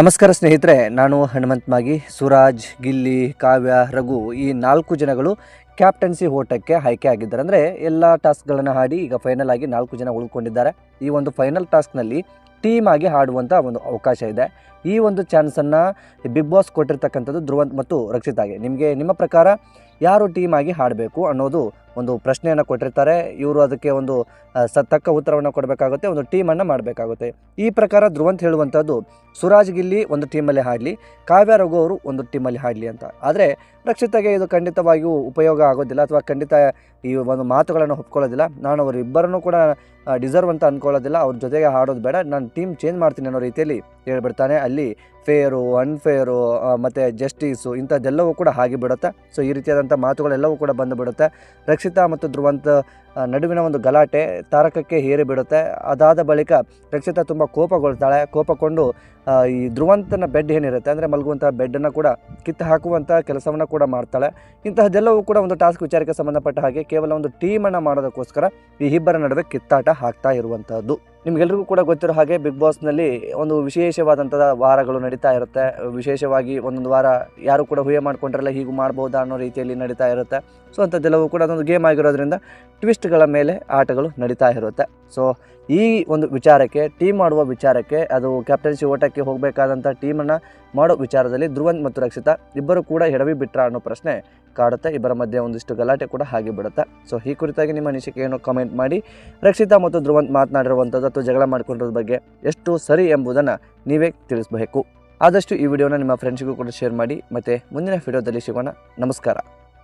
ನಮಸ್ಕಾರ ಸ್ನೇಹಿತರೆ, ನಾನು ಹನುಮಂತ್ ಮಾಗಿ ಸುರಾಜ್, ಗಿಲ್ಲಿ, ಕಾವ್ಯ, ರಘು ಈ ನಾಲ್ಕು ಜನಗಳು ಕ್ಯಾಪ್ಟನ್ಸಿ ಓಟಕ್ಕೆ ಆಯ್ಕೆ ಆಗಿದ್ದಾರೆ ಅಂದರೆ ಎಲ್ಲ ಟಾಸ್ಕ್ಗಳನ್ನು ಆಡಿ ಈಗ ಫೈನಲ್ ಆಗಿ ನಾಲ್ಕು ಜನ ಉಳ್ಕೊಂಡಿದ್ದಾರೆ. ಈ ಒಂದು ಫೈನಲ್ ಟಾಸ್ಕ್ನಲ್ಲಿ ಟೀಮ್ ಆಗಿ ಒಂದು ಅವಕಾಶ ಇದೆ. ಈ ಒಂದು ಚಾನ್ಸನ್ನು ಬಿಗ್ ಬಾಸ್ ಕೊಟ್ಟಿರ್ತಕ್ಕಂಥದ್ದು ಧ್ರುವಂತ್ ಮತ್ತು ರಕ್ಷಿತಾಗೆ ನಿಮಗೆ ನಿಮ್ಮ ಪ್ರಕಾರ ಯಾರು ಟೀಮ್ ಆಗಿ ಹಾಡಬೇಕು ಅನ್ನೋದು ಒಂದು ಪ್ರಶ್ನೆಯನ್ನು ಕೊಟ್ಟಿರ್ತಾರೆ. ಇವರು ಅದಕ್ಕೆ ಒಂದು ಸತ್ತಕ್ಕ ಉತ್ತರವನ್ನು ಕೊಡಬೇಕಾಗುತ್ತೆ, ಒಂದು ಟೀಮನ್ನು ಮಾಡಬೇಕಾಗುತ್ತೆ. ಈ ಪ್ರಕಾರ ಧ್ರುವಂತ್ ಹೇಳುವಂಥದ್ದು ಸುರಾಜ್ ಗಿಲ್ಲಿ ಒಂದು ಟೀಮಲ್ಲಿ ಹಾಡಲಿ, ಕಾವ್ಯ ರಘು ಅವರು ಒಂದು ಟೀಮಲ್ಲಿ ಹಾಡಲಿ ಅಂತ. ಆದರೆ ರಕ್ಷಿತಾಗೆ ಇದು ಖಂಡಿತವಾಗಿಯೂ ಉಪಯೋಗ ಆಗೋದಿಲ್ಲ ಅಥವಾ ಖಂಡಿತ ಈ ಒಂದು ಮಾತುಗಳನ್ನು ಒಪ್ಕೊಳ್ಳೋದಿಲ್ಲ. ನಾನು ಅವರು ಇಬ್ಬರನ್ನು ಕೂಡ ಡಿಸರ್ವ್ ಅಂತ ಅಂದ್ಕೊಳ್ಳೋದಿಲ್ಲ ಅವ್ರ ಜೊತೆಗೆ ಹಾಡೋದು ಬೇಡ. ನಾನು ಟೀಮ್ ಚೇಂಜ್ ಮಾಡ್ತೀನಿ ಅನ್ನೋ ರೀತಿಯಲ್ಲಿ ಹೇಳ್ಬಿಡ್ತಾನೆ. ಅಲ್ಲಿ ಫೇರು, ಅನ್ಫೇರು ಮತ್ತು ಜಸ್ಟಿಸು ಇಂಥದ್ದೆಲ್ಲವೂ ಕೂಡ ಹಾಗೆ ಬಿಡುತ್ತೆ. ಸೊ, ಈ ರೀತಿಯಾದಂಥ ಮಾತುಗಳೆಲ್ಲವೂ ಕೂಡ ಬಂದು ಬಿಡುತ್ತೆ. ರಕ್ಷಿತಾ ಮತ್ತು ಧ್ರುವಂತ ನಡುವಿನ ಒಂದು ಗಲಾಟೆ ತಾರಕಕ್ಕೆ ಹೇರಿ ಬಿಡುತ್ತೆ. ಅದಾದ ಬಳಿಕ ರಕ್ಷಿತಾ ತುಂಬ ಕೋಪಗೊಳ್ತಾಳೆ. ಕೋಪಗೊಂಡು ಈ ಧ್ರುವಂತನ ಬೆಡ್ ಏನಿರುತ್ತೆ ಅಂದರೆ ಮಲಗುವಂಥ ಬೆಡ್ಡನ್ನು ಕೂಡ ಕಿತ್ತು ಹಾಕುವಂಥ ಕೆಲಸವನ್ನು ಕೂಡ ಮಾಡ್ತಾಳೆ. ಇಂತಹದ್ದೆಲ್ಲವೂ ಕೂಡ ಒಂದು ಟಾಸ್ಕ್ ವಿಚಾರಕ್ಕೆ ಸಂಬಂಧಪಟ್ಟ ಹಾಗೆ ಕೇವಲ ಒಂದು ಟೀಮನ್ನು ಮಾಡೋದಕ್ಕೋಸ್ಕರ ಈ ಇಬ್ಬರ ನಡುವೆ ಕಿತ್ತಾಟ ಹಾಕ್ತಾ ಇರುವಂಥದ್ದು. ನಿಮಗೆಲ್ರಿಗೂ ಕೂಡ ಗೊತ್ತಿರೋ ಹಾಗೆ ಬಿಗ್ ಬಾಸ್ನಲ್ಲಿ ಒಂದು ವಿಶೇಷವಾದಂಥ ವಾರಗಳು ನಡೀತಾ ಇರುತ್ತೆ. ವಿಶೇಷವಾಗಿ ಒಂದೊಂದು ವಾರ ಯಾರು ಕೂಡ ಹುಯ್ಯ ಮಾಡ್ಕೊಂಡ್ರಲ್ಲ ಹೀಗೂ ಮಾಡ್ಬೋದಾ ಅನ್ನೋ ರೀತಿಯಲ್ಲಿ ನಡೀತಾ ಇರುತ್ತೆ. ಸೊ ಅಂಥದ್ದೆಲ್ಲವೂ ಕೂಡ ಅದೊಂದು ಗೇಮ್ ಆಗಿರೋದ್ರಿಂದ ಟ್ವಿಸ್ಟ್ಗಳ ಮೇಲೆ ಆಟಗಳು ನಡೀತಾ ಇರುತ್ತೆ. ಸೊ ಈ ಒಂದು ವಿಚಾರಕ್ಕೆ ಟೀಮ್ ಮಾಡುವ ವಿಚಾರಕ್ಕೆ, ಅದು ಕ್ಯಾಪ್ಟನ್ಸಿ ಓಟಕ್ಕೆ ಹೋಗಬೇಕಾದಂಥ ಟೀಮನ್ನು ಮಾಡೋ ವಿಚಾರದಲ್ಲಿ ಧ್ರುವಂತ್ ಮತ್ತು ರಕ್ಷಿತಾ ಇಬ್ಬರು ಕೂಡ ಎಡವಿ ಬಿಟ್ರ ಅನ್ನೋ ಪ್ರಶ್ನೆ ಕಾಡುತ್ತೆ. ಇಬ್ಬರ ಮಧ್ಯೆ ಒಂದಿಷ್ಟು ಗಲಾಟೆ ಕೂಡ ಹಾಗೆ ಬಿಡುತ್ತೆ. ಸೊ ಈ ಕುರಿತಾಗಿ ನಿಮ್ಮ ಅನಿಸಿಕೆ ಏನು ಕಮೆಂಟ್ ಮಾಡಿ. ರಕ್ಷಿತಾ ಮತ್ತು ಧ್ರುವಂತ್ ಮಾತನಾಡಿರುವಂಥದ್ದು ಅಥವಾ ಜಗಳ ಮಾಡಿಕೊಂಡಿರೋದ್ರ ಬಗ್ಗೆ ಎಷ್ಟು ಸರಿ ಎಂಬುದನ್ನು ನೀವೇ ತಿಳಿಸಬೇಕು. ಆದಷ್ಟು ಈ ವಿಡಿಯೋನ ನಿಮ್ಮ ಫ್ರೆಂಡ್ಸ್ಗೂ ಕೂಡ ಶೇರ್ ಮಾಡಿ. ಮತ್ತು ಮುಂದಿನ ವಿಡಿಯೋದಲ್ಲಿ ಸಿಗೋಣ. ನಮಸ್ಕಾರ.